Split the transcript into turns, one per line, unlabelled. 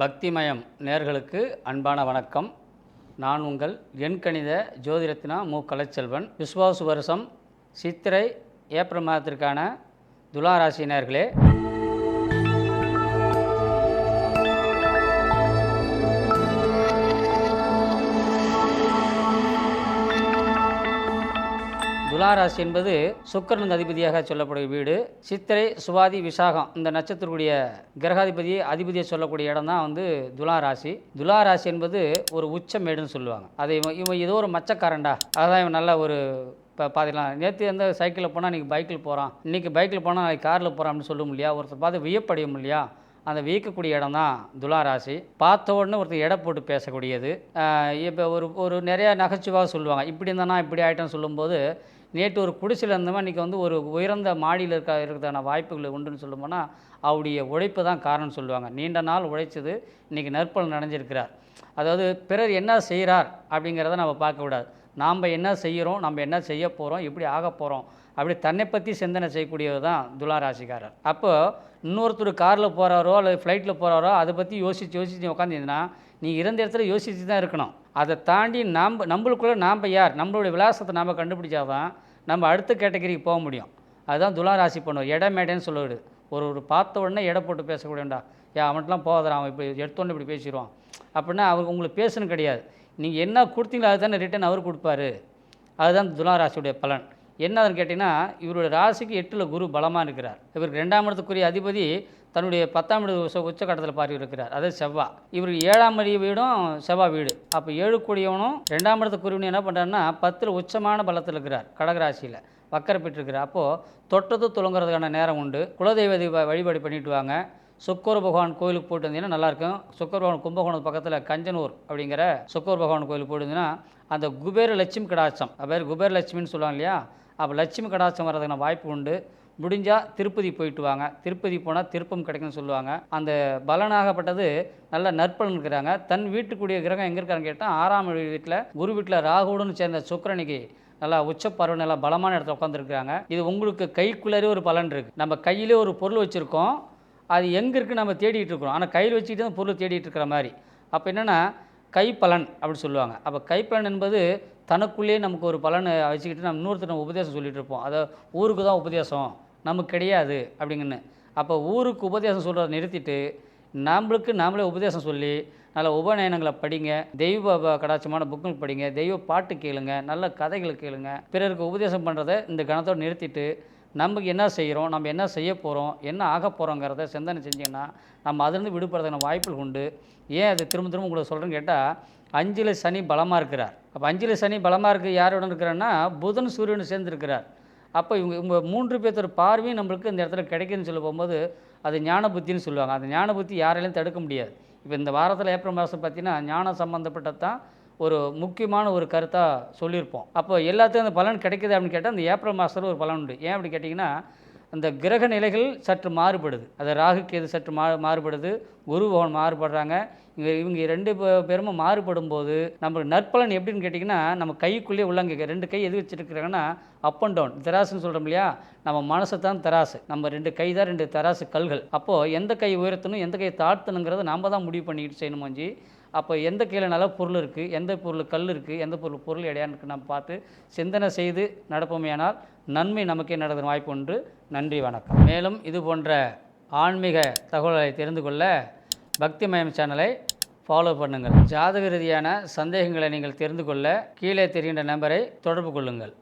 பக்திமயம் நேர்களுக்கு அன்பான வணக்கம். நான் உங்கள் எண்கணித ஜோதிரத்னா மு. கலைச்செல்வன். விஸ்வாசு வருஷம் சித்திரை ஏப்ரல் மாதத்திற்கான துலா ராசி நேர்களே துலாராசி என்பது சுக்கரன் அதிபதியாக சொல்லக்கூடிய வீடு. சித்திரை சுவாதி விசாகம் இந்த நட்சத்திரக்கூடிய கிரகாதிபதி அதிபதியை சொல்லக்கூடிய இடம் தான் வந்து துலாராசி. துலாராசி என்பது ஒரு உச்ச மேடுன்னு சொல்லுவாங்க. அதை இவன் இவன் ஏதோ ஒரு மச்சக்காரண்டா அதான் இவன் நல்ல ஒரு இப்போ பார்த்துக்கலாம் நேற்று எந்த சைக்கிளில் போனால் இன்றைக்கி பைக்கில் போகிறான் இன்றைக்கி பைக்கில் போனால் நாளைக்கு காரில் போகிறான் அப்படின்னு சொல்ல முடியா ஒருத்தர் பார்த்து வியப்படையும் இல்லையா அந்த வியக்கக்கூடிய இடம் தான் துளாராசி பார்த்த உடனே ஒருத்தர் எடை போட்டு பேசக்கூடியது. இப்போ ஒரு ஒரு நிறையா நகைச்சுவாக சொல்லுவாங்க. இப்படி இருந்தானா இப்படி ஆகிட்டேன்னு சொல்லும்போது நேற்று ஒரு குடிசையில் இருந்தவன் இன்றைக்கி வந்து ஒரு உயர்ந்த மாடியில் இருக்க இருக்கிறதான வாய்ப்புகள் உண்டுன்னு சொல்லும்போனா அவருடைய உழைப்பு தான் காரணம் சொல்லுவாங்க. நீண்ட நாள் உழைச்சது இன்றைக்கி நற்பலன் நனைஞ்சிருக்கிறார் அதாவது பிறர் என்ன செய்கிறார் அப்படிங்கிறத நம்ம பார்க்கக்கூடாது நாம் என்ன செய்கிறோம் நம்ம என்ன செய்ய போகிறோம் எப்படி ஆக போகிறோம் அப்படி தன்னை பற்றி சிந்தனை செய்யக்கூடியவர் தான் துளாராசிக்காரர். ராசிக்காரர் இன்னொருத்தர் காரில் போகிறாரோ அல்லது ஃப்ளைட்டில் போகிறாரோ அதை பற்றி யோசித்து யோசித்து உட்காந்துருந்தீங்கன்னா நீ இருந்த இடத்துல யோசித்து தான் இருக்கணும். அதை தாண்டி நாம் நம்மளுக்குள்ளே நாம் யார்? நம்மளுடைய விலாசத்தை நாம் கண்டுபிடிச்சாதான் நம்ம அடுத்த கேட்டகரிக்கு போக முடியும். அதுதான் துலா ராசி பண்ணுவோம் இட மேடைன்னு சொல்லுவார் ஒரு ஒரு பார்த்த உடனே எடை போட்டு பேசக்கூடியண்டா ஏன் அவன்கிட்டலாம் போகாதான் அவன் இப்படி எடுத்தோன்னு இப்படி பேசிடுவான். அப்படின்னா அவர் உங்களுக்கு பேசணும் கிடையாது. நீங்கள் என்ன கொடுத்தீங்களோ அதுதானே ரிட்டன் அவர் கொடுப்பாரு. அதுதான் துலா ராசியுடைய பலன். என்னதுன்னு கேட்டிங்கன்னா இவருடைய ராசிக்கு எட்டில் குரு பலமாக இருக்கிறார். இவருக்கு ரெண்டாம் இடத்துக்குரிய அதிபதி தன்னுடைய பத்தாம் வீடு உச்ச உச்சக்கட்டத்தில் பார்வை இருக்கிறார் அது செவ்வாய் இவர் ஏழாம் அடி வீடும் செவ்வாய் வீடு. அப்போ ஏழு கூடியவனும் ரெண்டாம் இடத்துக்குரியவனும் என்ன பண்ணுறாருன்னா பத்தில் உச்சமான பலத்தில் இருக்கிறார் கடகராசியில். வக்கரை அப்போது தொட்டது துளங்குறதுக்கான நேரம் உண்டு. குலதெய்வ வழிபாடு பண்ணிட்டு வாங்க. சுக்கர பகவான் கோயிலுக்கு போயிட்டு வந்தீங்கன்னா நல்லாயிருக்கும். சுக்கர பகவான் கும்பகோணம் பக்கத்தில் கஞ்சனூர் அப்படிங்கிற சுக்கர பகவான் கோயிலுக்கு போயிட்டு அந்த குபேர லட்சுமி கடாட்சம். அது பேர் குபேர லட்சுமின்னு சொல்லுவாங்க இல்லையா? அப்போ லட்சுமி கடாட்சம் வர்றதுக்கான வாய்ப்பு உண்டு. முடிஞ்சால் திருப்பதி போயிட்டு வாங்க. திருப்பதி போனால் திருப்பம் கிடைக்கும்னு சொல்லுவாங்க. அந்த பலனாகப்பட்டது நல்ல நற்பலன் இருக்கிறாங்க. தன் வீட்டுக்குரிய கிரகம் எங்கே இருக்காருன்னு கேட்டால் ஆறாம் வீட்டில் குரு வீட்டில் ராகுடன் சேர்ந்த சுக்கரனிக்கு நல்லா உச்ச பருவ நல்லா பலமான இடத்துல உட்காந்துருக்குறாங்க இது உங்களுக்கு கைக்குள்ளரே ஒரு பலன் இருக்குது நம்ம கையிலே ஒரு பொருள் வச்சுருக்கோம். அது எங்கே இருக்குன்னு நம்ம தேடிட்டு இருக்கிறோம். ஆனால் கையில் வச்சுக்கிட்டு தான் பொருள் தேடிட்டு இருக்கிற மாதிரி. அப்போ என்னென்னா கைப்பலன் அப்படின்னு சொல்லுவாங்க. அப்போ கைப்பலன் என்பது தனக்குள்ளேயே நமக்கு ஒரு பலனை வச்சுக்கிட்டு நம்ம இன்னொருத்தர் நம்ம உபதேசம் சொல்லிகிட்டு இருப்போம். அதை ஊருக்கு தான் உபதேசம். நமக்கு கிடையாது அப்படிங்கன்னு. அப்போ ஊருக்கு உபதேசம் சொல்கிறத நிறுத்திட்டு நம்மளுக்கு நாமளே உபதேசம் சொல்லி நல்ல உபநயனங்களை படிங்க தெய்வ கடாட்சமான புக்குகள் படிங்க தெய்வ பாட்டு கேளுங்க நல்ல கதைகளை கேளுங்க. பிறருக்கு உபதேசம் பண்ணுறதை இந்த கணத்தோடு நிறுத்திட்டு நமக்கு என்ன செய்கிறோம் நம்ம என்ன செய்ய போகிறோம் என்ன ஆக போகிறோங்கிறத சிந்தனை செஞ்சீங்கன்னா நம்ம அதுலேருந்து விடுபடுறதுக்கான வாய்ப்புகள் உண்டு. ஏன் அது திரும்ப திரும்ப உங்களுக்கு சொல்கிறேன்னு கேட்டால் அஞ்சில் சனி பலமாக இருக்கிறார். அப்போ அஞ்சில் சனி பலமாக இருக்குது யாருடன் இருக்கிறான்னா புதன் சூரியன் சேர்ந்துருக்கிறார் அப்போ இவங்க இவங்க மூன்று பேர்த்தோட பார்வையும் நம்மளுக்கு இந்த இடத்துல கிடைக்குதுன்னு சொல்ல போகும்போது அது ஞான புத்தின்னு சொல்லுவாங்க. அந்த ஞான புத்தி யாராலையும் தடுக்க முடியாது. இப்போ இந்த வாரத்தில் ஏப்ரல் மாதம் பார்த்தீங்கன்னா ஞானம் சம்மந்தப்பட்டது தான் ஒரு முக்கியமான ஒரு கருத்தாக சொல்லியிருப்போம். அப்போ எல்லாத்துக்கும் அந்த பலன் கிடைக்குது அப்படின்னு கேட்டால் அந்த ஏப்ரல் மாதத்தில் ஒரு பலன் உண்டு. ஏன் அப்படி கேட்டிங்கன்னா அந்த கிரக நிலைகள் சற்று மாறுபடுது. அது ராகுக்கு எது சற்று மா மாறுபடுது. குரு பகவான் மாறுபடுறாங்க. இவங்க இவங்க ரெண்டு பே- பேருமே மாறுபடும் போது நம்மளுக்கு நற்பலன் எப்படின்னு கேட்டிங்கன்னா நம்ம கைக்குள்ளேயே உள்ளங்க ரெண்டு கை எது வச்சுருக்கிறாங்கன்னா அப் அண்ட் டவுன் தராசுன்னு சொல்கிறோம் இல்லையா? நம்ம மனசு தான் தராசு. நம்ம ரெண்டு கை தான் ரெண்டு தராசு கல்கள். அப்போது எந்த கை உயர்த்தணும் எந்த கை தாழ்த்தணுங்கிறத நம்ம தான் முடிவு பண்ணிக்கிட்டு செய்யணும் மஞ்சி. அப்போ எந்த கீழே நல்ல பொருள் இருக்குது எந்த பொருள் கல் இருக்குது எந்த பொருள் பொருள் இடையான்னு இருக்கு நம்ம பார்த்து சிந்தனை செய்து நடப்போமேனால் நன்மை நமக்கே நடக்கிற வாய்ப்பு உண்டு. நன்றி வணக்கம். மேலும் இது போன்ற ஆன்மீக தகவல்களை தெரிந்து கொள்ள பக்திமயம் சேனலை ஃபாலோ பண்ணுங்கள். ஜாதக ரீதியான சந்தேகங்களை நீங்கள் தெரிந்து கொள்ள கீழே தெரிகின்ற நம்பரை தொடர்பு கொள்ளுங்கள்.